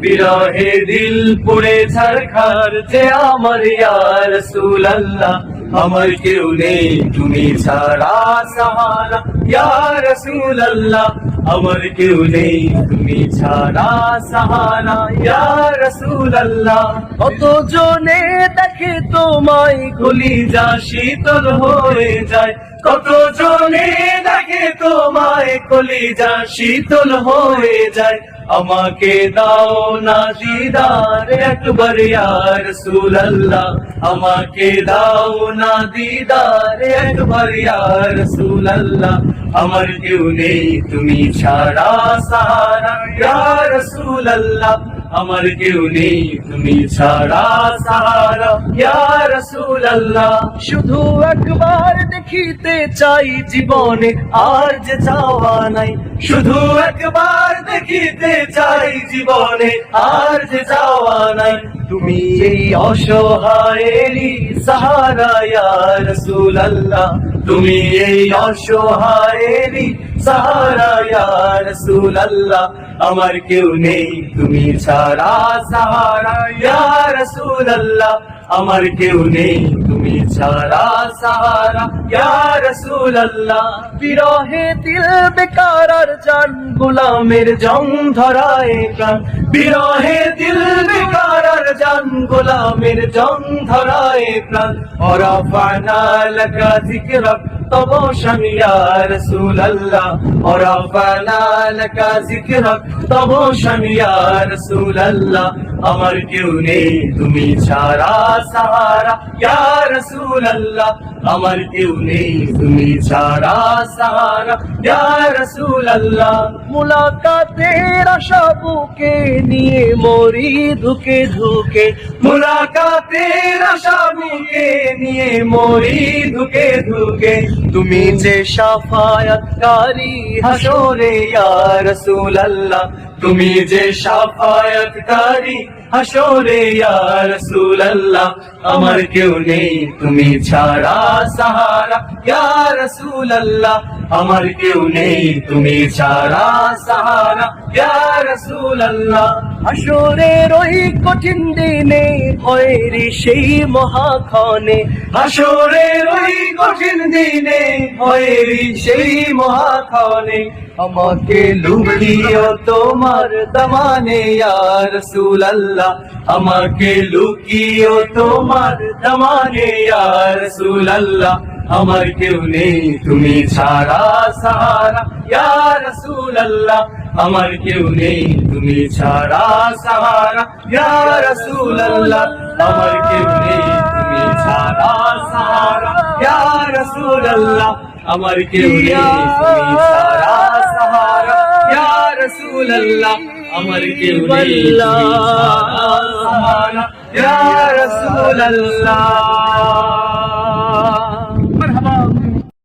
বিরহে দিল পুড়ে ছারখার যে আমার ইয়া রাসূলুল্লাহ। আমার কেউ নেই, তুমি ছাড়া সাহারা। ইয়া রাসূলুল্লাহ, আমার কেউ নেই, তুমি ছাড়া সাহারা। ইয়া রাসূলুল্লাহ কত জনে দেখে তোমায় গলি যা শীতল হয়ে যায়। কত জনে দেখে তোমায় কলি যা শীতল হয়ে যায়। আমাকে দাও না দিদার, একবার ইয়ার সুলাল্লাহ আমাকে দাও না দিদার, একবার ইয়ার সুলাল্লাহ আমার কেউ নেই, তুমি ছাড়া সারা ইয়ার সুলাল্লাহ আমার কেউ নেই তুমি ছাড়া সারা ইয়ার রাসূলুল্লাহ শুধু একবার দেখিতে চাই জীবনে আর যে চাওয়া নাই। শুধু একবার দেখিতে চাই জীবনে আর যে চাওয়া নাই। তুমি এই অসহায়েরই সাহারা ইয়া রাসূলুল্লাহ। তুমি এই অসহায়েরই সাহারা ইয়া রাসূলুল্লাহ আমার কেউ নেই তুমি ছাড়া সাহারা ইয়া রাসূলুল্লাহ আমার কেউ নেই তুমি ছাড়া সাহারা ইয়া রাসূলুল্লাহ। বিরহে দিল বেকার আর জান, গোলামের জং ধরায় প্রাণ। বিরহে দিল বেকার আর জান, গোলামের জং ধরায় প্রাণ। ওরাফানা লাকা যিকরাক তব শামিয়া রাসূলুল্লাহ ওরাফানা লাকা যিকরাক তব শামিয়া রাসূলুল্লাহ, আমার কেউ নেই, তুমি ছাড়া সাহারা। ইয়া রাসূলুল্লাহ, আমার কেউ নেই, তুমি ছাড়া সাহারা। ইয়া রাসূলুল্লাহ, মুলাকাতের আশা নিয়ে, মরি ধুকে ধুকে। মুলাকাতের আশা বুকে নিয়ে, মরি ধুকে ধুকে। তুমি যে সাফায়াতকারী হাসরে ইয়া রাসূলুল্লাহ তুমি যে সাফায়াতকারী হাসরে রাসূলুল্লাহ, আমার কেউ নেই, তুমি ছাড়া সাহারা। ইয়া রাসূলুল্লাহ, আমার কেউ নেই, তুমি ছাড়া সাহারা। ইয়া রাসূলুল্লাহ, হাসরের ওই কঠিন দিনে ভয়ের সেই মহাক্ষণে। হাসরের ওই কঠিন দিনে ভয়ের সেই মহাক্ষণে। আমাকে লুকিও তোমার দমানে, ইয়া রাসূলুল্লাহ আমাকে লুকিও তোমার দমানে ইয়া রাসূলুল্লাহ, আমার কেউ নেই, তুমি ছাড়া সাহারা। ইয়া রাসূলুল্লাহ, আমার কেউ নেই, তুমি ছাড়া সাহারা। ইয়া রাসূলুল্লাহ, আমার কেউ নেই, তুমি ছাড়া সাহারা। ইয়া রাসূলুল্লাহ, আমার কেউ নেই, তুমি ছাড়া সাহারা। ইয়া রাসূলুল্লাহ আমার কেউ